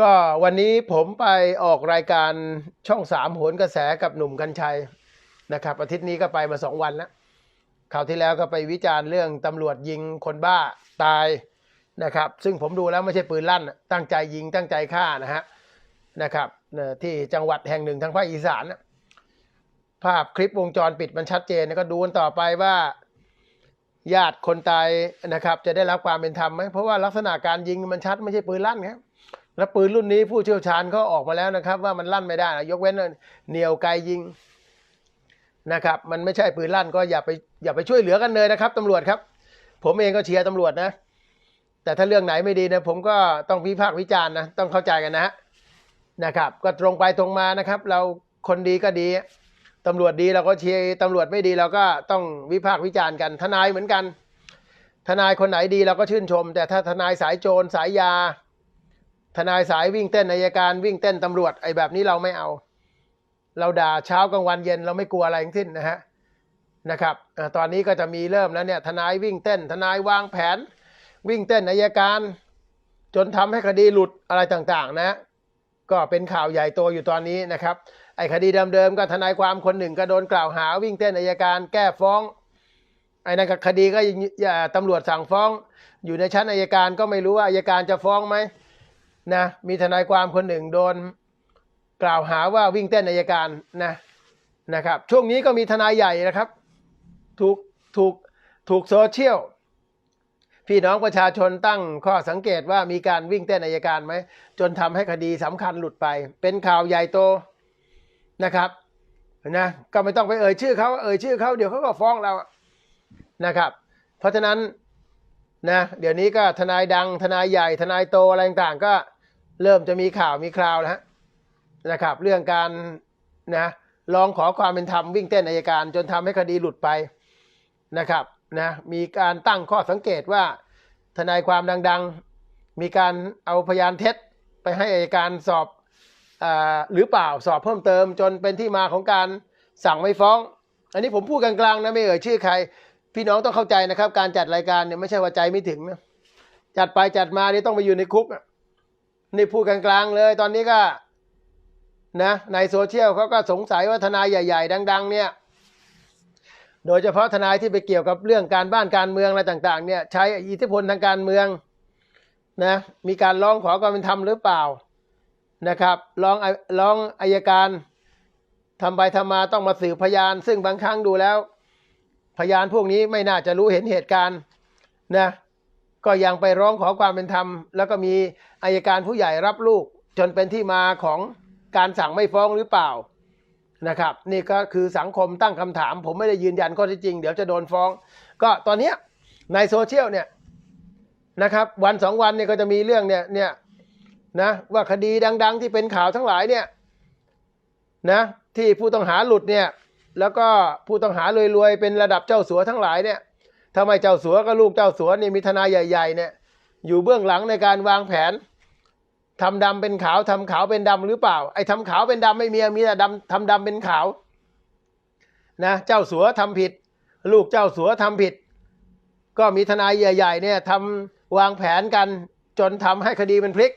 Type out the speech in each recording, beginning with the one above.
ก็วันนี้ผมไปออกรายการช่องสามโหนกระแสกับหนุ่มกัญชัยนะครับ อาทิตย์นี้ก็ไปมาสองวันแล้วคราวที่แล้วก็ไปวิจารณ์เรื่องตำรวจยิงคนบ้าตายนะครับ ซึ่งผมดูแล้วไม่ใช่ปืนลั่น ตั้งใจยิงตั้งใจฆ่านะฮะนะครับที่จังหวัดแห่งหนึ่งทางภาคอีสานภาพคลิปวงจรปิดมันชัดเจนก็ดูกันต่อไปว่าญาติคนตายนะครับ จะได้รับความเป็นธรรมไหมเพราะว่าลักษณะการยิงมันชัดไม่ใช่ปืนลั่นครับ แล้วปืนรุ่นนี้ผู้เชี่ยวชาญเขาออกมาแล้วนะครับ ว่ามันลั่นไม่ได้นะยกเว้นเหนียวไกยิงนะครับ มันไม่ใช่ปืนลั่นก็อย่าไปอย่าไปช่วยเหลือกันเลยนะครับตำรวจครับ ผมเองก็เชียร์ตำรวจนะ แต่ถ้าเรื่องไหนไม่ดีนะผมก็ต้องวิพากษ์วิจารณ์นะต้องเข้าใจกันนะฮะนะครับ ก็ตรงไปตรงมานะครับ เราคนดีก็ดีตำรวจดีเราก็เชียร์ตำรวจไม่ดีเราก็ต้องวิพากษ์วิจารณ์กัน ทนายเหมือนกัน ทนายคนไหนดีเราก็ชื่นชม แต่ถ้าทนายสายโจรสายยา ทนายสายวิ่งเต้นอายการวิ่งเต้นตำรวจไอ้แบบนี้เราไม่เอา เราด่าเช้ากลางวันเย็นเราไม่กลัวอะไรทั้งสิ้นนะฮะนะครับตอนนี้ก็จะมีเริ่มแล้วเนี่ยทนายวิ่งเต้น ทนายวางแผน วิ่งเต้นอายการ จนทำให้คดีหลุดอะไรต่างๆ นะ ก็เป็นข่าวใหญ่โตอยู่ตอนนี้นะครับ ไอ้คดีเดิมๆก็ทนายความคนหนึ่งก็โดนกล่าวหาวิ่งเต้นอายการ แก้ฟ้องไอ้นั่นก็คดีก็อย่าตำรวจสั่งฟ้อง อยู่ในชั้นอายการก็ไม่รู้ว่าอายการจะฟ้องไหม นะมีทนายความคนหนึ่งโดน กล่าวหาว่าวิ่งเต้นอัยการนะนะครับ ช่วงนี้ก็มีทนายใหญ่นะครับ ถูกถูกถูกโซเชียลพี่น้องประชาชนตั้งข้อสังเกตว่ามีการวิ่งเต้นอัยการไหม จนทำให้คดีสำคัญหลุดไป เป็นข่าวใหญ่โตนะครับนะก็ไม่ต้องไปเอ่ยชื่อเขาเอ่ยชื่อเขาเดี๋ยวเขาก็ฟ้องเรานะครับ เพราะฉะนั้นนะเดี๋ยวนี้ก็ทนายดังทนายใหญ่ทนายโตอะไรต่างๆก็ เริ่มจะมีข่าวมีคราวแล้วฮะนะครับ เรื่องการนะลองขอความเป็นธรรมวิ่งเต้นอายการ จนทำให้คดีหลุดไปนะครับนะมีการตั้งข้อสังเกตว่า ทนายความดัง ๆ มีการเอาพยานเท็จไปให้อายการสอบอาหรือเปล่าสอบเพิ่มเติม จนเป็นที่มาของการสั่งไม่ฟ้อง อันนี้ผมพูดกลางๆนะไม่เอ่ยชื่อใคร พี่น้องต้องเข้าใจนะครับ การจัดรายการเนี่ยไม่ใช่ว่าใจไม่ถึงนะจัดไปจัดมาเนี่ยต้องไปอยู่ในคุกอะ นี่พูดกลางๆเลย ตอนนี้ก็ นะในโซเชียลเขาก็สงสัยว่าทนายใหญ่ ๆ ดัง ๆ เนี่ย โดยเฉพาะทนายที่ไปเกี่ยวกับเรื่องการบ้านการเมืองอะไรต่าง ๆ เนี่ย ใช้อิทธิพลทางการเมืองนะมีการร้องขอความเป็นธรรมหรือเปล่านะครับร้องร้องอายการทำไปทำมาต้องมาสืบพยาน ซึ่งบางครั้งดูแล้ว พยานพวกนี้ไม่น่าจะรู้เห็นเหตุการณ์นะ ก็ยังไปร้องขอความเป็นธรรม แล้วก็มีอายการผู้ใหญ่รับลูก จนเป็นที่มาของการสั่งไม่ฟ้องหรือเปล่านะครับ นี่ก็คือสังคมตั้งคำถาม ผมไม่ได้ยืนยันข้อเท็จจริง เดี๋ยวจะโดนฟ้อง ก็ตอนนี้ในโซเชียลเนี่ยนะครับวันสองวันเนี่ยก็จะมีเรื่องเนี่ยเนี่ยนะว่าคดีดัง ๆ ที่เป็นข่าวทั้งหลายเนี่ยนะที่ผู้ต้องหาหลุดเนี่ยแล้วก็ผู้ต้องหารวยๆเป็นระดับเจ้าสัวทั้งหลายเนี่ย ทำไมเจ้าสัวกับลูกเจ้าสัวนี่มีทนายใหญ่ๆเนี่ยอยู่เบื้องหลังในการวางแผนทำดำเป็นขาวทำขาวเป็นดำหรือเปล่า ไอ้ทำขาวเป็นดำไม่มีมีแต่ดำทำดำเป็นขาวนะเจ้าสัวทำผิด ลูกเจ้าสัวทำผิด ก็มีทนายใหญ่ๆเนี่ยทำวางแผนกันจนทำให้คดีมันพลิก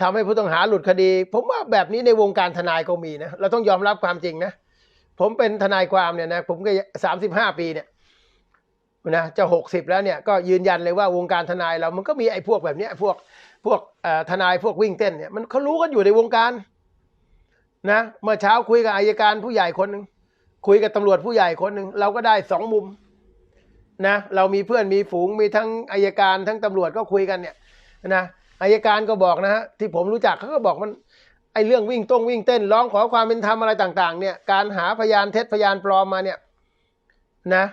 ทำให้ผู้ต้องหาหลุดคดี ผมว่าแบบนี้ในวงการทนายก็มีนะเราต้องยอมรับความจริงนะผมเป็นทนายความเนี่ยนะผมก็สามสิบห้าปีเนี่ย นะจะหกสิบแล้วเนี่ยก็ยืนยันเลยว่าวงการทนายเรามันก็มีไอ้พวกแบบนี้พวกพวกทนายพวกวิ่งเต้นเนี่ยมันเขารู้กันอยู่ในวงการนะเมื่อเช้าคุยกับอายการผู้ใหญ่คนหนึ่งคุยกับตำรวจผู้ใหญ่คนหนึ่งเราก็ได้สองมุมนะเรามีเพื่อนมีฝูงมีทั้งอายการทั้งตำรวจก็คุยกันเนี่ยนะอายการก็บอกนะฮะที่ผมรู้จักเขาก็บอกมันไอ้เรื่องวิ่งต้งวิ่งเต้นร้องขอความเป็นธรรมอะไรต่าง ๆ เนี่ยการหาพยานเท็จพยานปลอมมาเนี่ยนะ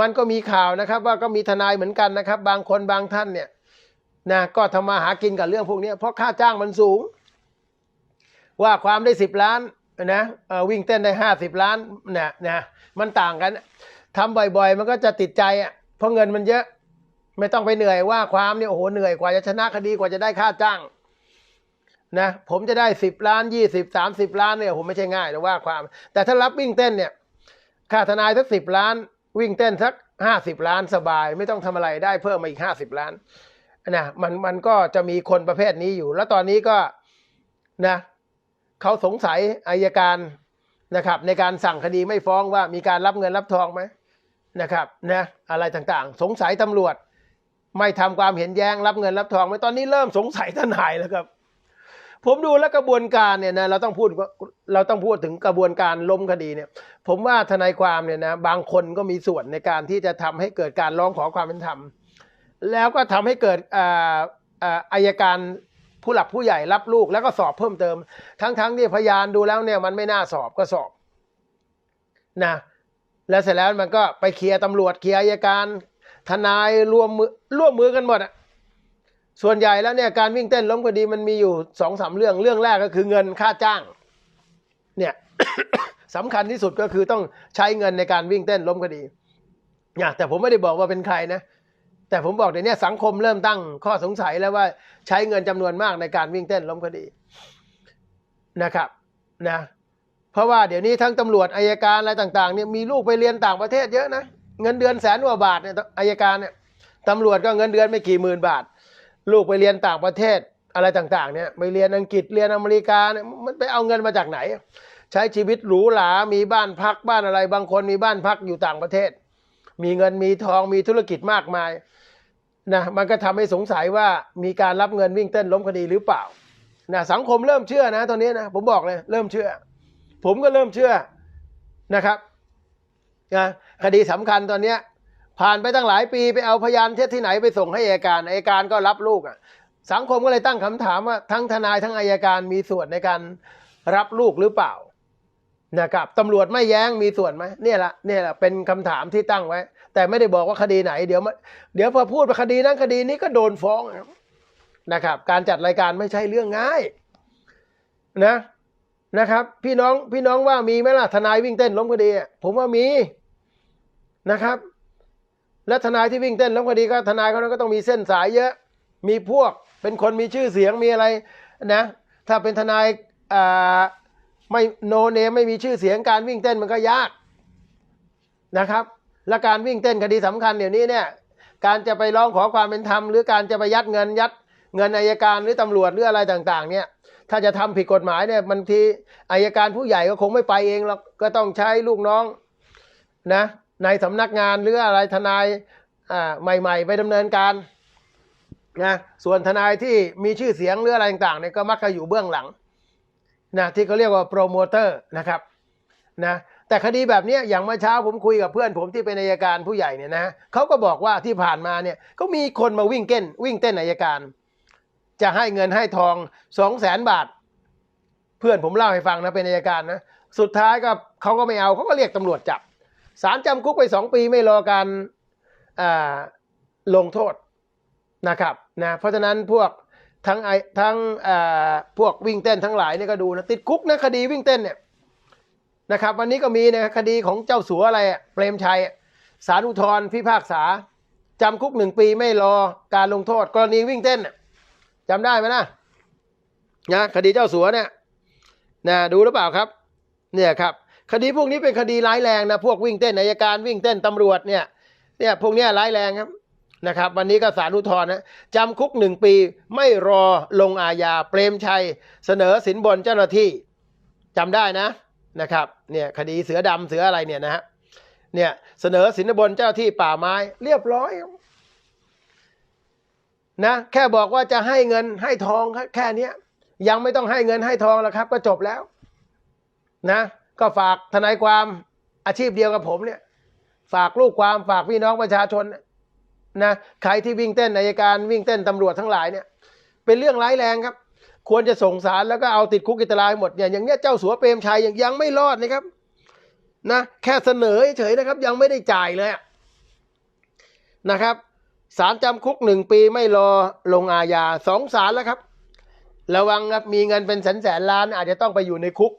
มันก็มีข่าวนะครับ ว่าก็มีทนายเหมือนกันนะครับ บางคนบางท่านเนี่ยนะก็ทำมาหากินกับเรื่องพวกนี้เพราะค่าจ้างมันสูง ว่าความได้สิบล้านนะวิ่งเต้นได้ห้าสิบล้านนะนะมันต่างกันทำบ่อยๆ มันก็จะติดใจอะเพราะเงินมันเยอะไม่ต้องไปเหนื่อยว่าความเนี่ยโอ้โหเหนื่อยกว่าจะชนะคดีกว่าจะได้ค่าจ้างนะผมจะได้สิบล้านยี่สิบสามสิบล้านเนี่ยผมไม่ใช่ง่ายแต่ว่าความ แต่ถ้ารับวิ่งเต้นเนี่ยค่าทนายสักสิบล้าน วิ่งเต้นสักห้าสิบล้านสบาย ไม่ต้องทำอะไรได้เพิ่มมาอีกห้าสิบล้านนะมันมันก็จะมีคนประเภทนี้อยู่ แล้วตอนนี้ก็นะเขาสงสัยอายการนะครับ ในการสั่งคดีไม่ฟ้องว่ามีการรับเงินรับทองไหมนะครับนะอะไรต่างๆ สงสัยตำรวจ ไม่ทำความเห็นแย้งรับเงินรับทองไหมตอนนี้เริ่มสงสัยทนายแล้วครับ ผมดูแล้วกระบวนการเนี่ยนะเราต้องพูดเราต้องพูดถึงกระบวนการล้มคดีเนี่ย ผมว่าทนายความเนี่ยนะบางคนก็มีส่วนในการที่จะทำให้เกิดการร้องขอความเป็นธรรม แล้วก็ทำให้เกิดอายการผู้หลักผู้ใหญ่รับลูกแล้วก็สอบเพิ่มเติม ทั้งๆที่พยานดูแล้วเนี่ยมันไม่น่าสอบก็สอบนะแล้วเสร็จแล้วมันก็ไปเคลียร์ตำรวจเคลียร์อายการ ทนายรวมมือร่วมมือกันหมดอะ ส่วนใหญ่แล้วเนี่ยการวิ่งเต้นล้มคดีมันมีอยู่สองสามเรื่องเรื่องแรกก็คือเงินค่าจ้าง เนี่ยสำคัญที่สุดก็คือต้องใช้เงินในการวิ่งเต้นล้มคดีเนี่ยแต่ผมไม่ได้บอกว่าเป็นใครนะ แต่ผมบอกเดี๋ยวนี้สังคมเริ่มตั้งข้อสงสัยแล้วว่าใช้เงินจำนวนมากในการวิ่งเต้นล้มคดีนะครับนะเพราะว่าเดี๋ยวนี้ทั้งตำรวจอายการอะไรต่างๆเนี่ยมีลูกไปเรียนต่างประเทศเยอะนะเงินเดือนแสนกว่าบาทเนี่ยอายการเนี่ยตำรวจก็เงินเดือนไม่กี่หมื่นบาท ลูกไปเรียนต่างประเทศอะไรต่างๆเนี่ยไปเรียนอังกฤษเรียนอเมริกาเนี่ยมันไปเอาเงินมาจากไหน ใช้ชีวิตหรูหรามีบ้านพักบ้านอะไร บางคนมีบ้านพักอยู่ต่างประเทศ มีเงินมีทองมีธุรกิจมากมายนะมันก็ทำให้สงสัยว่ามีการรับเงินวิ่งเต้นล้มคดีหรือเปล่านะสังคมเริ่มเชื่อนะตอนนี้นะผมบอกเลยเริ่มเชื่อ ผมก็เริ่มเชื่อนะครับนะคดีสำคัญตอนเนี้ย ผ่านไปตั้งหลายปีไปเอาพยานเท็จที่ไหนไปส่งให้อัยการอัยการก็รับลูกอะสังคมก็เลยตั้งคำถามว่าทั้งทนายทั้งอัยการมีส่วนในการรับลูกหรือเปล่านะครับตำรวจไม่แย้งมีส่วนไหมเนี่ยละเนี่ยแหละเป็นคำถามที่ตั้งไว้ แต่ไม่ได้บอกว่าคดีไหน เดี๋ยวเดี๋ยวพอพูดไปคดีนั้นคดีนี้ก็โดนฟ้องนะครับ การจัดรายการไม่ใช่เรื่องง่าย นะนะครับ พี่น้องพี่น้องว่ามีไหมล่ะทนายวิ่งเต้นล้มคดีผมว่ามีนะครับ และทนายที่วิ่งเต้นล้มคดีก็ทนายเขานั้นก็ต้องมีเส้นสายเยอะ มีพวกเป็นคนมีชื่อเสียงมีอะไรนะถ้าเป็นทนายไม่โนเนมไม่มีชื่อเสียงการวิ่งเต้นมันก็ยากนะครับ และการวิ่งเต้นคดีสำคัญเดี๋ยวนี้เนี่ยการจะไปร้องขอความเป็นธรรมหรือการจะไปยัดเงินยัดเงินอายการหรือตำรวจหรืออะไรต่างๆ เนี่ยถ้าจะทำผิดกฎหมายเนี่ยบางทีอายการผู้ใหญ่ก็คงไม่ไปเองหรอกก็ต้องใช้ลูกน้องนะ ในสำนักงานหรืออะไรทนายใหม่ ๆ ไปดำเนินการนะส่วนทนายที่มีชื่อเสียงหรืออะไรต่างๆเนี่ยก็มักจะอยู่เบื้องหลังนะที่เขาเรียกว่าโปรโมเตอร์นะครับนะแต่คดีแบบนี้อย่างเมื่อเช้าผมคุยกับเพื่อนผมที่เป็นอัยการผู้ใหญ่เนี่ยนะเขาก็บอกว่าที่ผ่านมาเนี่ยก็มีคนมาวิ่งเต้นวิ่งเต้นอัยการ จะให้เงินให้ทองสองแสนบาท เพื่อนผมเล่าให้ฟังนะเป็นอัยการนะสุดท้ายก็เขาก็ไม่เอาเขาก็เรียกตำรวจจับ ศาลจำคุกไปสองปีไม่รอการลงโทษนะครับนะเพราะฉะนั้นพวกทั้งไอทั้งพวกวิ่งเต้นทั้งหลายเนี่ยก็ดูนะติดคุกนะคดีวิ่งเต้นเนี่ยนะครับวันนี้ก็มีนะคดีของเจ้าสัวอะไรอะเปรมชัยอะศาลอุทธรพิพากษาจำคุกหนึ่งปีไม่รอการลงโทษ กรณีวิ่งเต้นจำได้ไหมนะนะคดีเจ้าสัวเนี่ยนะดูหรือเปล่าครับ เนี่ยครับ คดีพวกนี้เป็นคดีร้ายแรงนะพวกวิ่งเต้นอัยการวิ่งเต้นตำรวจเนี่ยเนี่ยพวกนี้ร้ายแรงครับนะครับ วันนี้ก็สารอุทธรณ์นะจำคุกหนึ่งปีไม่รอลงอาญาเปรมชัย เสนอสินบนเจ้าหน้าที่จำได้นะนะครับเนี่ยคดีเสือดำเสืออะไรเนี่ยนะฮะเนี่ยเสนอสินบนเจ้าหน้าที่ป่าไม้เรียบร้อยนะแค่บอกว่าจะให้เงินให้ทองแค่นี้ยังไม่ต้องให้เงินให้ทองแล้วครับ ก็จบแล้ว นะ ก็ฝากทนายความอาชีพเดียวกับผมเนี่ย ฝากลูกความฝากพี่น้องประชาชนนะใครที่วิ่งเต้นในการวิ่งเต้นตำรวจทั้งหลายเนี่ย เป็นเรื่องร้ายแรงครับ ควรจะส่งสารแล้วก็เอาติดคุกอิตารายหมดเนี่ยอย่างเนี้ยเจ้าสัวเปรมชัยยังยังไม่รอดนะครับนะแค่เสนอเฉยนะครับ ยังไม่ได้จ่ายเลยนะครับสารจำคุกหนึ่งปีไม่รอลงอาญาสองสารแล้วครับ ระวังครับมีเงินเป็นแสนแสนล้านอาจจะต้องไปอยู่ในคุก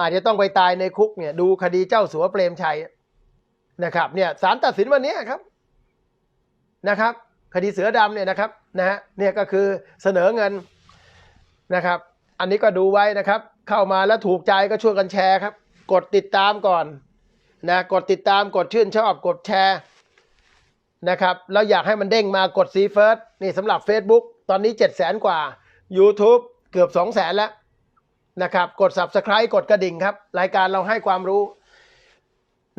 อาจจะต้องไปตายในคุกเนี่ยดูคดีเจ้าสัวเปรมชัยนะครับ เนี่ยศาลตัดสินวันนี้ครับนะครับ คดีเสือดำเนี่ยนะครับนะฮะเนี่ยก็คือเสนอเงินนะครับ อันนี้ก็ดูไว้นะครับ เข้ามาแล้วถูกใจก็ช่วยกันแชร์ครับ กดติดตามก่อนนะกดติดตามกดชื่นชอบกดแชร์นะครับแล้วอยากให้มันเด้งมากดซีเฟิร์สนี่สำหรับ Facebook ตอนนี้7 0 0 0 0 0 กว่า YouTube เกือบ 2 0 0 0 0 0 แล้ว นะครับ กด Subscribe กดกระดิ่งครับ รายการเราให้ความรู้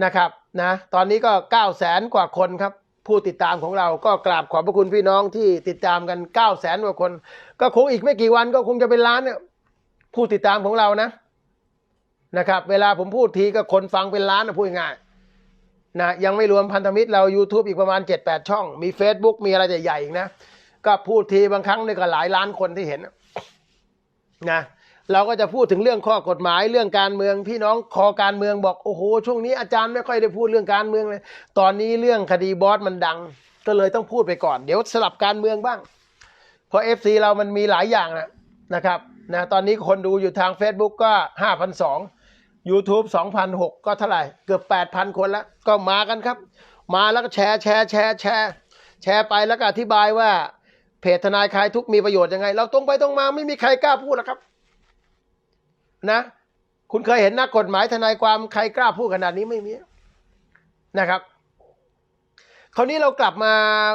นะครับนะตอนนี้ก็ 9 0 0 0 0 0กว่าคนครับ ผู้ติดตามของเราก็กราบขอบพระคุณพี่น้องที่ติดตามกัน 9 0 0 0 0 0กว่าคน ก็คงอีกไม่กี่วันก็คงจะเป็นล้านเนี่ยผู้ติดตามของเรานะนะครับ เวลาผมพูดทีก็คนฟังเป็นล้านนะพูดง่ายนะยังไม่รวมพันธมิตรเรา YouTube อีกประมาณ 7-8 ช่อง มี Facebook มีอะไรใหญ่ๆอีกนะ ก็พูดทีบางครั้งนี่ก็หลายล้านคนที่เห็นนะ เราก็จะพูดถึงเรื่องข้อกฎหมายเรื่องการเมือง พี่น้องคอการเมืองบอกโอ้โหช่วงนี้อาจารย์ไม่ค่อยได้พูดเรื่องการเมืองเลย ตอนนี้เรื่องคดีบอสมันดัง ก็เลยต้องพูดไปก่อน เดี๋ยวสลับการเมืองบ้าง เพราะ FC เรามันมีหลายอย่างนะนะครับนะตอนนี้คนดูอยู่ทาง Facebook ก็5,200 YouTube 2,006 ก็เท่าไหร่ เกือบ 8,000 คนแล้วก็มากันครับ มาแล้วก็แชร์แชร์แชร์แชร์แชร์ไปแล้วก็อธิบายว่าเพจทนายคลายทุกมีประโยชน์ยังไง เราตรงไปตรงมาไม่มีใครกล้าพูดหรอกครับ นะ คุณเคยเห็นนักกฎหมายทนายความใครกล้าพูดขนาดนี้ไม่มีนะครับ คราวนี้เรากลับมา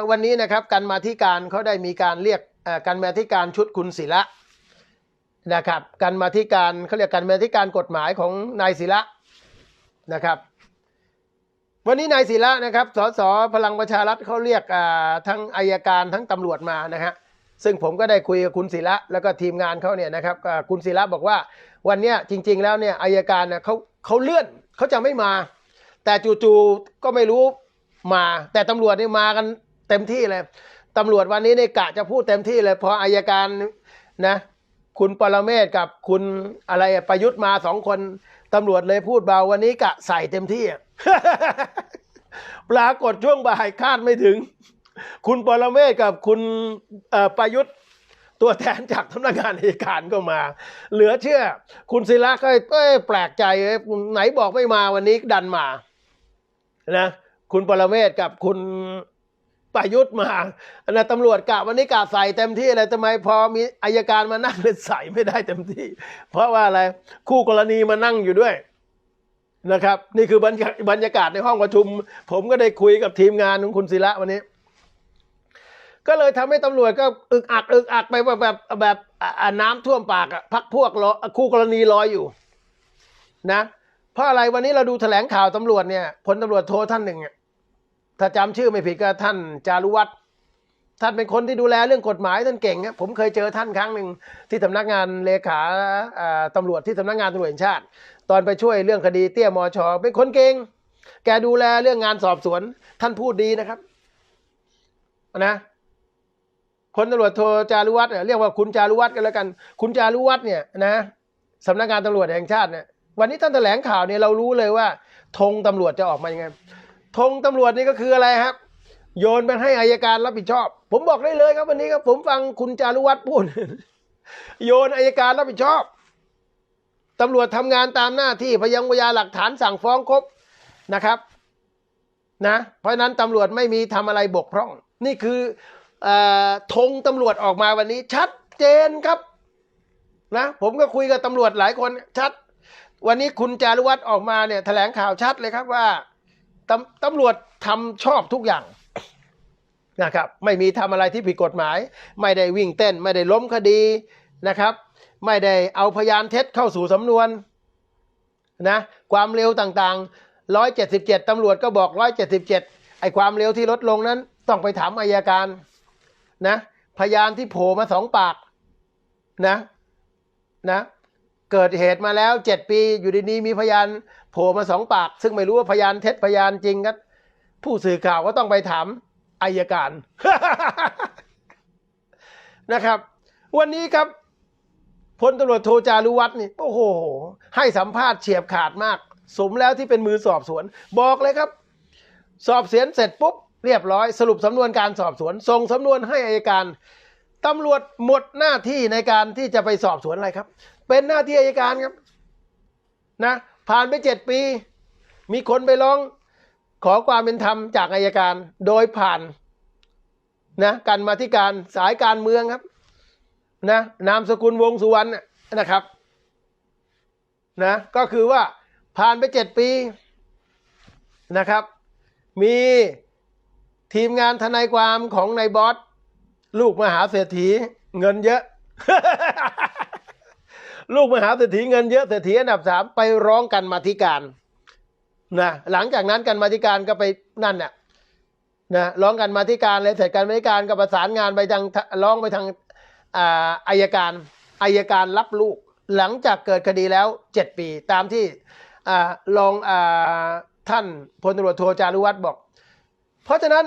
วันนี้นะครับการมาที่การเขาได้มีการเรียกการมาที่การชุดคุณศิระนะครับการมาที่การเขาเรียกการมาที่การกฎหมายของนายศิระนะครับ วันนี้นายศิระนะครับสสพลังประชารัฐเขาเรียกทั้งอายการทั้งตำรวจมานะฮะ ซึ่งผมก็ได้คุยกับคุณศิระแล้วก็ทีมงานเขาเนี่ยนะครับคุณศิระบอกว่าวันเนี้ยจริง ๆ แล้วเนี่ยอายการเนี่ยเขาเขาเลื่อนเขาจะไม่มา แต่จู่ๆก็ไม่รู้มา แต่ตำรวจนี่มากันเต็มที่เลยตำรวจวันนี้เนี่ยกะจะพูดเต็มที่เลยพออายการนะคุณปรเมศกับคุณอะไรประยุทธ์มาสองคนตำรวจเลยพูดเบาวันนี้กะใส่เต็มที่ปรากฏช่วงบ่ายคาดไม่ถึง คุณปรเมศกับคุณประยุทธ์ตัวแทนจากสำนักงานอัยการก็มา เหลือเชื่อ คุณศิระก็เอ้ยแปลกใจเอ้ยไหนบอกไม่มาวันนี้ดันมานะคุณปรเมศกับคุณประยุทธ์มานะตำรวจกะวันนี้กะใส่เต็มที่เลยทำไมพอมีอายการมานั่งเลยใส่ไม่ได้เต็มที่ เพราะว่าอะไรคู่กรณีมานั่งอยู่ด้วยนะครับ นี่คือบรรยากาศในห้องประชุม ผมก็ได้คุยกับทีมงานของคุณศิระวันนี้ ก็เลยทำให้ตำรวจก็อึกอักอึกอักไปแบบแบบแบบน้ำท่วมปากอะพักพวกรอคู่กรณีรออยู่ นะ เพราะอะไรวันนี้เราดูแถลงข่าวตำรวจเนี่ยพลตำรวจโทท่านหนึ่งถ้าจำชื่อไม่ผิดก็ท่านจารุวัฒน์ท่านเป็นคนที่ดูแลเรื่องกฎหมายท่านเก่งครับผมเคยเจอท่านครั้งหนึ่งที่สำนักงานเลขาอ่าตำรวจที่สำนักงานตำรวจแห่งชาติ ตอนไปช่วยเรื่องคดีเตี้ยมอชอเป็นคนเก่งแกดูแลเรื่องงานสอบสวน ท่านพูดดีนะครับนะ พลตำรวจโทจารุวัฒน์เนี่ยเรียกว่าคุณจารุวัฒน์กันแล้วกัน คุณจารุวัฒน์เนี่ยนะสำนักงานตำรวจแห่งชาติเนี่ยวันนี้ท่านแถลงข่าวเนี่ยเรารู้เลยว่าธงตำรวจจะออกมายังไงธงตำรวจนี่ก็คืออะไรครับ โยนไปให้อายการรับผิดชอบ ผมบอกได้เลยครับวันนี้ครับผมฟังคุณจารุวัฒน์พูดโยนอายการรับผิดชอบตำรวจทำงานตามหน้าที่พยังพยาหลักฐานสั่งฟ้องครบนะครับนะเพราะฉะนั้นตำรวจไม่มีทำอะไรบกพร่อง นี่คือ ธงตำรวจออกมาวันนี้ ชัดเจนครับนะผมก็คุยกับตำรวจหลายคนชัด วันนี้คุณจารุวัฒน์ออกมาเนี่ยแถลงข่าวชัดเลยครับว่าตำตำรวจทำชอบทุกอย่างนะครับไม่มีทำอะไรที่ผิดกฎหมาย ไม่ได้วิ่งเต้น ไม่ได้ล้มคดีนะครับ ไม่ได้เอาพยานเท็จเข้าสู่สำนวนนะความเร็วต่างๆ 177ตำรวจก็บอก 177ไอ้ความเร็วที่ลดลงนั้นต้องไปถามอายการ นะ พยานที่โผล่มาสองปากนะนะเกิดเหตุมาแล้วเจ็ดปีอยู่ดีๆมีพยานโผล่มาสองปาก ซึ่งไม่รู้ว่าพยานเท็จพยานจริงครับผู้สื่อข่าวก็ต้องไปถามอายการนะครับ วันนี้ครับพลตำรวจโทจารุวัฒน์นี่โอ้โห ให้สัมภาษณ์เฉียบขาดมาก สมแล้วที่เป็นมือสอบสวน บอกเลยครับ สอบเสียนเสร็จปุ๊บ เรียบร้อยสรุปสำนวนการสอบสวน ส่งสำนวนให้อายการตำรวจหมดหน้าที่ในการที่จะไปสอบสวนอะไรครับ เป็นหน้าที่อายการครับนะผ่านไปเจ็ดปี มีคนไปร้องขอความเป็นธรรมจากอายการ โดยผ่านนะการมาที่การสายการเมืองครับนะนามสกุลวงสุวรรณน่ะนะครับนะก็คือว่าผ่านไปเจ็ดปีนะครับ มี ทีมงานทนายความของนายบอสลูกมหาเศรษฐีเงินเยอะ ลูกมหาเศรษฐีเงินเยอะเศรษฐีอันดับสามไปร้องกันมาธิการนะหลังจากนั้นกันมาธิการก็ไปนั่นน่ะนะร้องกันมาธิการเลยเสร็จกันมาธิการก็ประสานงานไปทางร้องไปทางอ่าอายการอายการรับลูก หลังจากเกิดคดีแล้วเจ็ดปี ตามที่อ่ารองอ่าท่านพลตำรวจโทจารุวัฒน์บอก เพราะฉะนั้น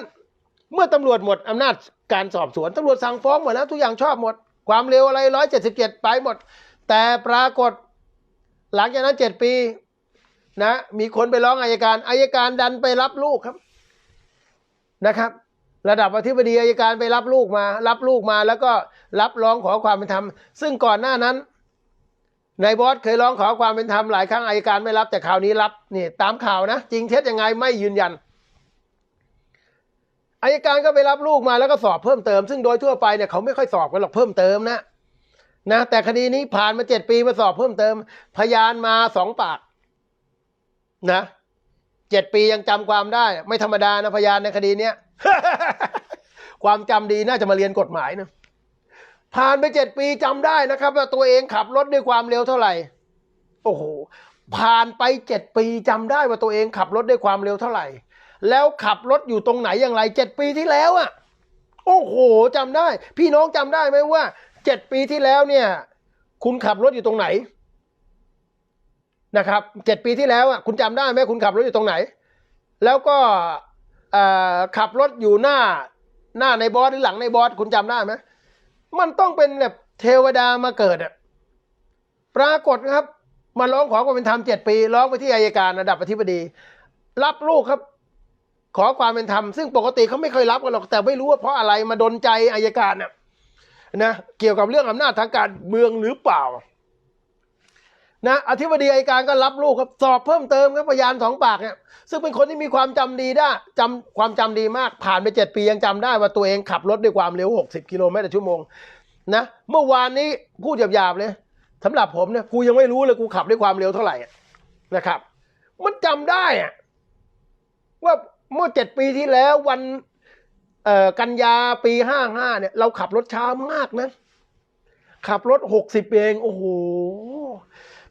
เมื่อตำรวจหมดอำนาจการสอบสวนตำรวจสั่งฟ้องหมดแล้วทุกอย่างชอบหมด ความเร็วอะไรร้อยเจ็ดสิบเจ็ดไปหมด แต่ปรากฏหลังจากนั้นเจ็ดปีนะมีคนไปร้องอายการอายการดันไปรับลูกครับนะครับ ระดับอธิบดีอายการไปรับลูกมา รับลูกมาแล้วก็รับร้องขอความเป็นธรรม ซึ่งก่อนหน้านั้นนายบอสเคยร้องขอความเป็นธรรมหลายครั้งอายการไม่รับแต่คราวนี้รับนี่ตามข่าวนะ จริงเท็จยังไงไม่ยืนยัน อายการก็ไปรับลูกมาแล้วก็สอบเพิ่มเติม ซึ่งโดยทั่วไปเนี่ยเขาไม่ค่อยสอบกันหรอกเพิ่มเติมนะนะแต่คดีนี้ผ่านมาเจ็ดปีมาสอบเพิ่มเติม พยานมาสองปาก นะเจ็ดปียังจำความได้ ไม่ธรรมดานะพยานในคดีเนี้ยความจำดีน่าจะมาเรียนกฎหมายนะผ่านไปเจ็ดปีจำได้นะครับว่าตัวเองขับรถด้วยความเร็วเท่าไหร่ โอ้โหผ่านไปเจ็ดปีจำได้ว่าตัวเองขับรถด้วยความเร็วเท่าไหร่ แล้วขับรถอยู่ตรงไหนอย่างไรเจ็ดปีที่แล้วอะโอ้โหจำได้ พี่น้องจำได้ไหมว่าเจ็ดปีที่แล้วเนี่ย คุณขับรถอยู่ตรงไหนนะครับเจ็ดปีที่แล้วอะคุณจำได้ไหมคุณขับรถอยู่ตรงไหน แล้วก็ขับรถอยู่หน้าหน้าในบอสหรือหลังในบอสคุณจำได้ไหมมันต้องเป็นแบบเทวดามาเกิดอะปรากฏครับมาร้องขอความเป็นธรรมเจ็ดปี ร้องไปที่อายการระดับอธิบดี รับลูกครับ ขอความเป็นธรรมซึ่งปกติเขาไม่เคยรับกันหรอกแต่ไม่รู้ว่าเพราะอะไรมาดนใจอายการเนี่ยนะเกี่ยวกับเรื่องอำนาจทางการเมืองหรือเปล่านะอธิบดีอายการก็รับลูกครับสอบเพิ่มเติมครับพยานสองปากเนี่ยซึ่งเป็นคนที่มีความจำดีได้จำความจำดีมากผ่านไปเจ็ดปียังจำได้ว่าตัวเองขับรถด้วยความเร็วหกสิบกิโลเมตรต่อชั่วโมงนะเมื่อวานนี้พูดหยาบๆเลยสำหรับผมเนี่ยกูยังไม่รู้เลยกูขับด้วยความเร็วเท่าไหร่นะครับ มันจำได้อะว่า เมื่อเจ็ดปีที่แล้ววันกันยาปีห้าห้าเนี่ย เราขับรถช้ามากนะ ขับรถหกสิบเองโอ้โห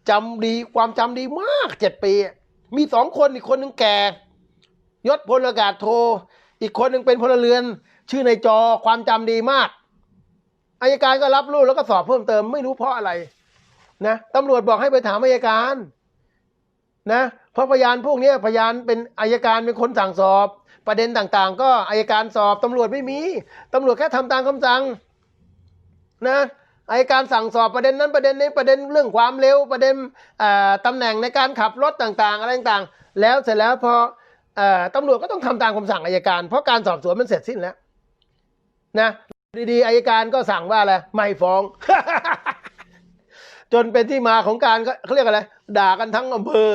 จำดีความจำดีมากเจ็ดปี มีสองคนอีกคนหนึ่งแก่ยศพลอากาศโท อีกคนหนึ่งเป็นพลเรือน ชื่อในจอความจำดีมากอายการก็รับรู้แล้วก็สอบเพิ่มเติมไม่รู้เพราะอะไร นะตำรวจบอกให้ไปถามอายการ นะ เพราะพยานพวกนี้พยานเป็นอายการเป็นคนสั่งสอบ ประเด็นต่างๆ ก็อายการสอบตำรวจไม่มีตำรวจแค่ทำตามคำสั่งนะอายการสั่งสอบประเด็นนั้นประเด็นนี้ประเด็นเรื่องความเร็วประเด็นตำแหน่งในการขับรถต่างๆ อะไรต่างๆ แล้วเสร็จแล้วพออตำรวจก็ต้องทำตามคำสั่งอายการ เพราะการสอบสวนมันเสร็จสิ้นแล้วนะดีๆอายการก็สั่งว่าอะไรไม่ฟ้อง จนเป็นที่มาของการเขาเรียกอะไร ด่ากันทั้งอำเภอ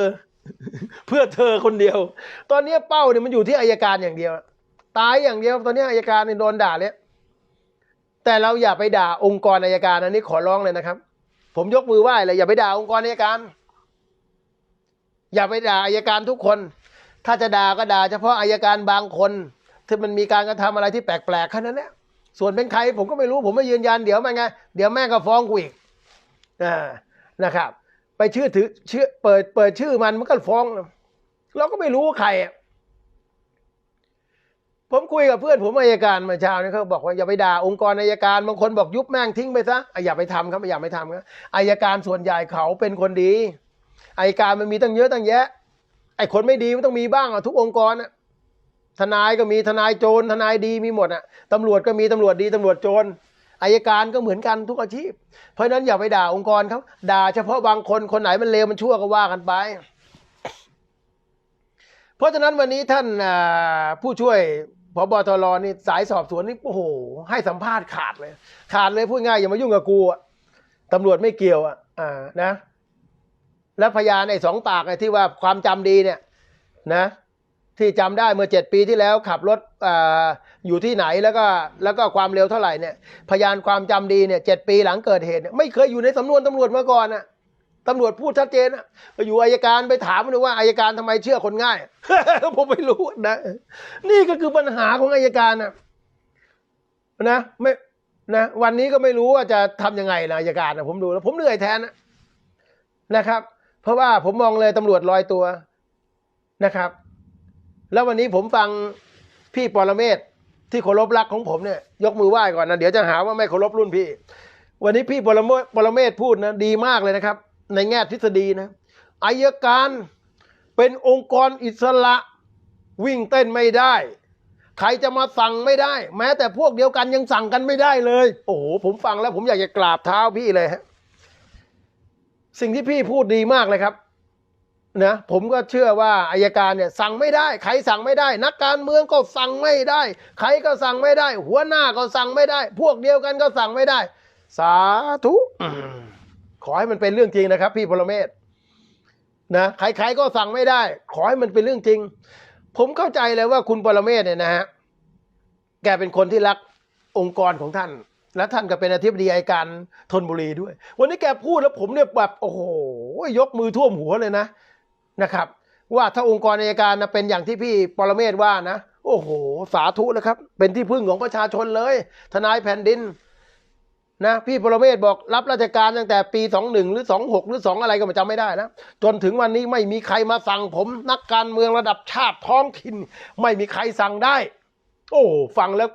เพื่อเธอคนเดียว ตอนนี้เป้าเนี่ยมันอยู่ที่อายการอย่างเดียว ตายอย่างเดียว ตอนนี้อายการเนี่ยโดนด่าเนี่ยแต่เราอย่าไปด่าองค์กรอายการอันนี้ขอร้องเลยนะครับ ผมยกมือไหว้เลยอย่าไปด่าองค์กรอายการ อย่าไปด่าอายการทุกคน ถ้าจะด่าก็ด่าเฉพาะอายการบางคนที่มันมีการกระทำอะไรที่แปลกๆแค่นั้นแหละส่วนเป็นใครผมก็ไม่รู้ผมไม่ยืนยันเดี๋ยวมันไง เดี๋ยวแม่ก็ฟ้องกูอีกอ่านะครับ ไปชื่อถือชื่อเปิดเปิดชื่อมันมันก็ฟ้อง เราก็ไม่รู้ว่าใครอะผมคุยกับเพื่อนผมอายการเมื่อเช้านี่เขาบอกว่าอย่าไปด่าองค์กรอายการบางคนบอกยุบแม่งทิ้งไปซะอะอย่าไปทำครับอย่าไปทำครับอายการส่วนใหญ่เขาเป็นคนดีอายการมันมีตั้งเยอะตั้งแยะ ไอ้คนไม่ดีมันต้องมีบ้างอะทุกองค์กรอะทนายก็มีทนายโจรทนายดีมีหมดอะตำรวจก็มีตำรวจดีตำรวจโจร อายการก็เหมือนกันทุกอาชีพ เพราะฉะนั้นอย่าไปด่าองค์กรเขาด่าเฉพาะบางคนคนไหนมันเลวมันชั่วก็ว่ากันไป เพราะฉะนั้นวันนี้ท่านผู้ช่วยพบตรนี่สายสอบสวนนี่โอ้โหให้สัมภาษณ์ขาดเลย ขาดเลยพูดง่ายอย่ามายุ่งกับกูตำรวจไม่เกี่ยวอะอ่านะ และพยานไอ้สองปากไอ้ที่ว่าความจำดีเนี่ย นะ ที่จำได้เมื่อเจ็ดปีที่แล้วขับรถออยู่ที่ไหนแล้วก็แล้วก็ความเร็วเท่าไหร่เนี่ยพยานความจำดีเนี่ยเจ็ดปีหลังเกิดเหตุไม่เคยอยู่ในสำนวนตำรวจมาก่อนอะตำรวจพูดชัดเจนอะอยู่อายการไปถามมันดูว่าอายการทำไมเชื่อคนง่าย ผมไม่รู้นะ นี่ก็คือปัญหาของอายการนะนะไม่นะวันนี้ก็ไม่รู้ว่าจะทำยังไงนะอายการนะผมดูแล้ว ผมเหนื่อยแทนนะนะครับ เพราะว่าผมมองเลยตำรวจลอยตัวนะครับ แล้ววันนี้ผมฟังพี่ปรเมศที่เคารพรักของผมเนี่ยยกมือไหว้ก่อนนะเดี๋ยวจะหาว่าไม่เคารพรุ่นพี่ วันนี้พี่ปรเมศปรเมศพูดนะดีมากเลยนะครับ ในแง่ทฤษฎีนะอายการเป็นองค์กรอิสระวิ่งเต้นไม่ได้ ใครจะมาสั่งไม่ได้ แม้แต่พวกเดียวกันยังสั่งกันไม่ได้เลย โอ้โหผมฟังแล้วผมอยากจะกราบเท้าพี่เลยฮะสิ่งที่พี่พูดดีมากเลยครับ นะผมก็เชื่อว่าอายการเนี่ยสั่งไม่ได้ใครสั่งไม่ได้ นักการเมืองก็สั่งไม่ได้ ใครก็สั่งไม่ได้ หัวหน้าก็สั่งไม่ได้ พวกเดียวกันก็สั่งไม่ได้ สาธุขอให้มันเป็นเรื่องจริงนะครับ พี่พลเมศนะใครๆก็สั่งไม่ได้ ขอให้มันเป็นเรื่องจริง ผมเข้าใจเลยว่าคุณปรเมศเนี่ยนะฮะแกเป็นคนที่รักองค์กรของท่าน และท่านก็เป็นอธิบดีอัยการธนบุรีด้วย วันนี้แกพูดแล้วผมเนี่ยแบบโอ้โหยกมือท่วมหัวเลยนะ นะครับ ว่าถ้าองค์กรอัยการนะเป็นอย่างที่พี่ปรเมศว่านะ โอ้โห สาธุแล้วครับ เป็นที่พึ่งของประชาชนเลย ทนายแผ่นดินนะพี่ปรเมศบอกรับราชการตั้งแต่ปี 21 หรือ 26 หรือ 2 อะไรก็ไม่จำไม่ได้นะ จนถึงวันนี้ไม่มีใครมาสั่งผมนักการเมืองระดับชาติท้องถิ่น ไม่มีใครสั่งได้ โอ้ฟังแล้ว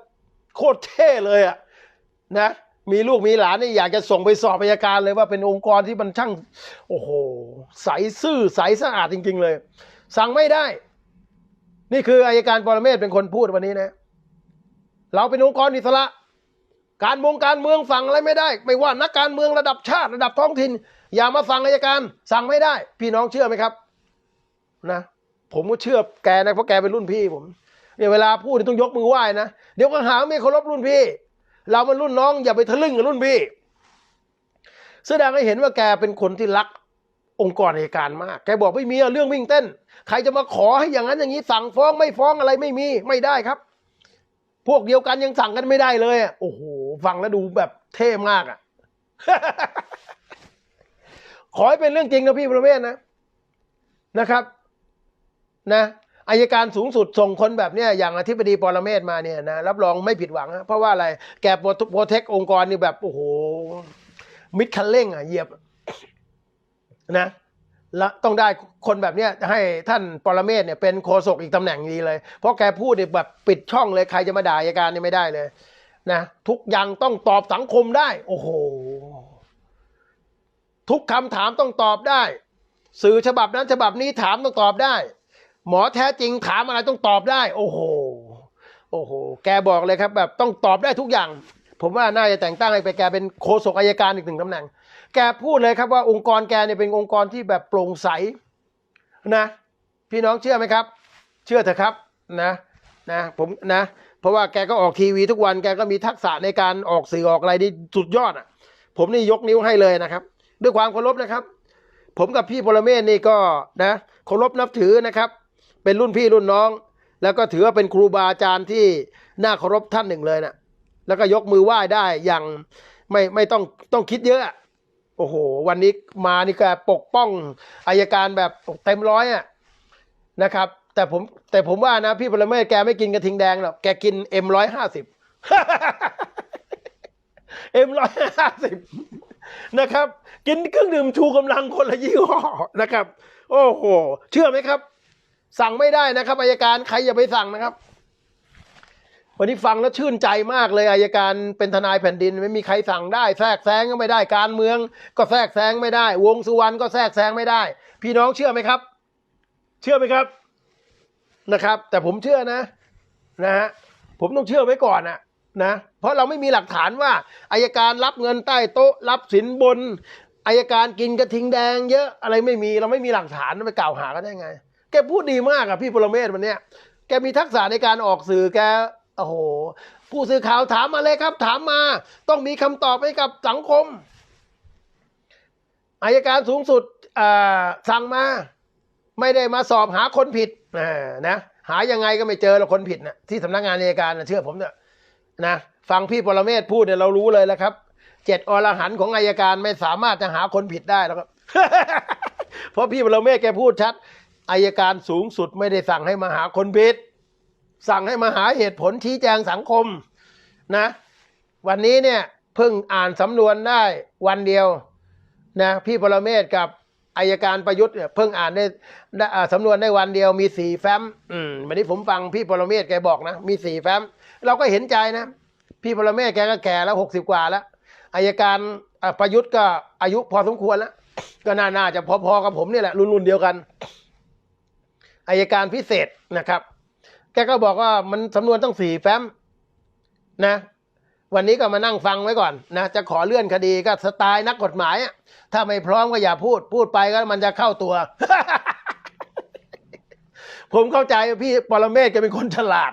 โคตรเท่เลยอะนะ มีลูกมีหลานนี่อยากจะส่งไปสอบอัยการเลยว่าเป็นองค์กรที่มันช่าง โอ้โห ใสซื่อใสสะอาดจริง ๆ เลย สั่งไม่ได้ นี่คืออายการปรเมศเป็นคนพูดวันนี้นะ เราเป็นองค์กรอิสระ การมงการเมืองสั่งอะไรไม่ได้ ไม่ว่านักการเมืองระดับชาติระดับท้องถิ่น อย่ามาสั่งอายการ สั่งไม่ได้ พี่น้องเชื่อไหมครับ นะ ผมก็เชื่อแกนะเพราะแกเป็นรุ่นพี่ผมเนี่ยเวลาพูดต้องยกมือไหว้นะเดี๋ยวก็หาไม่เคารพรุ่นพี่ เรามันรุ่นน้องอย่าไปทะลึ่งกับรุ่นพี่แสดงให้เห็นว่าแกเป็นคนที่รักองค์กรอัยการมาก แกบอกไม่มีเรื่องวิ่งเต้น ใครจะมาขอให้อย่างนั้นอย่างนี้สั่งฟ้องไม่ฟ้องอะไรไม่มีไม่ได้ครับ พวกเดียวกันยังสั่งกันไม่ได้เลยโอ้โหฟังแล้วดูแบบเท่มากอะ ขอให้เป็นเรื่องจริงนะพี่ประเวศนะนะครับ นะ อายการสูงสุดส่งคนแบบเนี้ยอย่างอธิบดีปรเมศมาเนี่ยนะรับรองไม่ผิดหวังนะเพราะว่าอะไรแกโปรเทคองค์กรนี่แบบโอ้โหมิดคันเร่งอะเหยียบนะและต้องได้คนแบบเนี้ยให้ท่านปรเมศเนี่ยเป็นโฆษกอีกตำแหน่งนี้เลย เพราะแกพูดเนี่ยแบบปิดช่องเลยใครจะมาด่าอัยการเนี่ยไม่ได้เลยนะทุกอย่างต้องตอบสังคมได้ โอ้โห ทุกคำถามต้องตอบได้ สื่อฉบับนั้นฉบับนี้ถามต้องตอบได้ หมอแท้จริงถามอะไรต้องตอบได้ โอ้โห โอ้โห แกบอกเลยครับ แบบต้องตอบได้ทุกอย่าง ผมว่าน่าจะแต่งตั้งไปแกเป็นโฆษกอายการอีกหนึ่งตำแหน่ง แกพูดเลยครับว่าองค์กรแกเนี่ยเป็นองค์กรที่แบบโปร่งใสนะ พี่น้องเชื่อไหมครับ เชื่อเถอะครับนะนะผมนะ เพราะว่าแกก็ออกทีวีทุกวันแกก็มีทักษะในการออกสื่อออกอะไรที่สุดยอดอะ ผมนี่ยกนิ้วให้เลยนะครับ ด้วยความเคารพนะครับ ผมกับพี่พลเมศนี่ก็นะเคารพนับถือนะครับ เป็นรุ่นพี่รุ่นน้อง แล้วก็ถือว่าเป็นครูบาอาจารย์ที่น่าเคารพท่านหนึ่งเลยนะแล้วก็ยกมือไหว้ได้อย่างไม่ไม่ต้องต้องคิดเยอะโอ้โห วันนี้มานี่ก็ปกป้องอายการแบบเต็มร้อยอะนะครับ แต่ผมแต่ผมว่านะ พี่พลเมศแกไม่กินกระทิงแดงหรอกแกกินเอ็มร้อยห้าสิบเอ็มร้อยห้าสิบนะครับ กินเครื่องดื่มชูกำลังคนละยี่ห้อนะครับ โอ้โห เชื่อไหมครับ สั่งไม่ได้นะครับอายการใครอย่าไปสั่งนะครับ วันนี้ฟังแล้วชื่นใจมากเลยอายการเป็นทนายแผ่นดิน ไม่มีใครสั่งได้ แทรกแซงก็ไม่ได้การเมือง ก็แทรกแซงไม่ได้ วงสุวรรณก็แทรกแซงไม่ได้ พี่น้องเชื่อไหมครับ เชื่อไหมครับนะครับ แต่ผมเชื่อนะนะฮะผมต้องเชื่อไว้ก่อนนะนะเพราะเราไม่มีหลักฐานว่าอายการรับเงินใต้โต๊ะรับสินบนอายการกินกระทิงแดงเยอะอะไรไม่มีเราไม่มีหลักฐานไปกล่าวหากันได้ไง แกพูดดีมากอะพี่ปรเมศวันเนี้ยแกมีทักษะในการออกสื่อแกโอ้โห ผู้สื่อข่าวถามมาเลยครับ ถามมา ต้องมีคำตอบให้กับสังคมอายการสูงสุดอ่าสั่งมา ไม่ได้มาสอบหาคนผิดนะหายังไงก็ไม่เจอหรอกคนผิดนะที่สำนักงานอัยการนะเชื่อผมเถอะนะฟังพี่ปรเมศพูดเนี่ยเรารู้เลยแล้วครับเจ็ดอรหันของอายการไม่สามารถจะหาคนผิดได้แล้วครับเพราะพี่บรเมศแกพูดชัด อายการสูงสุดไม่ได้สั่งให้มาหาคนผิด สั่งให้มาหาเหตุผลชี้แจงสังคมนะ วันนี้เนี่ยเพิ่งอ่านสำนวนได้วันเดียวนะพี่ปรเมศกับอายการประยุทธ์เนี่ยเพิ่งอ่านได้ไดสำนวนได้วันเดียวมีสี่แฟ้มอืมวันนี้ผมฟังพี่ปรเมศแกบอกนะมีสี่แฟ้ม เราก็เห็นใจนะ พี่ปรเมศแกก็แก่แล้วหกสิบกว่าแล้วอายการประยุทธ์ก็อายุพอสมควรแล้ว ก็น่าน่าจะพอๆกับผมนี่แหละรุ่นๆเดียวกัน อายการพิเศษนะครับ แกก็บอกว่ามันสำนวนต้องสี่แฟ้มนะ วันนี้ก็มานั่งฟังไว้ก่อนนะ จะขอเลื่อนคดีก็สไตล์นักกฎหมายถ้าไม่พร้อมก็อย่าพูด พูดไปก็มันจะเข้าตัว ผมเข้าใจพี่ปรเมศแกเป็นคนฉลาด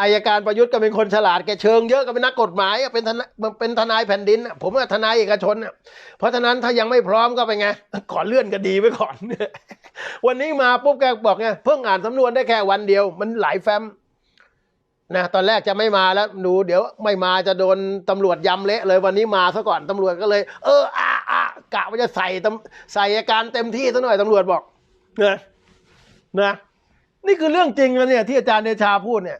อายการประยุทธ์ก็เป็นคนฉลาดแกเชิงเยอะก็เป็นนักกฎหมายเป็นทนายเป็นทนายแผ่นดิน ผมก็ทนายเอกชนเพราะฉะนั้นถ้ายังไม่พร้อมก็ไปไงขอเลื่อนคดีไว้ก่อน วันนี้มาปุ๊บแกบอกไงเพิ่งอ่านสำนวนได้แค่วันเดียว มันหลายแฟ้มนะตอนแรกจะไม่มาแล้วดูเดี๋ยวไม่มาจะโดนตำรวจยำเละเลยวันนี้มาซะก่อนตำรวจก็เลย เอออ่าอ่ากะว่าจะใส่ตำใส่อาการเต็มที่ซะหน่อยตำรวจบอกนะนะ นี่คือเรื่องจริงนะเนี่ยที่อาจารย์เดชาพูดเนี่ย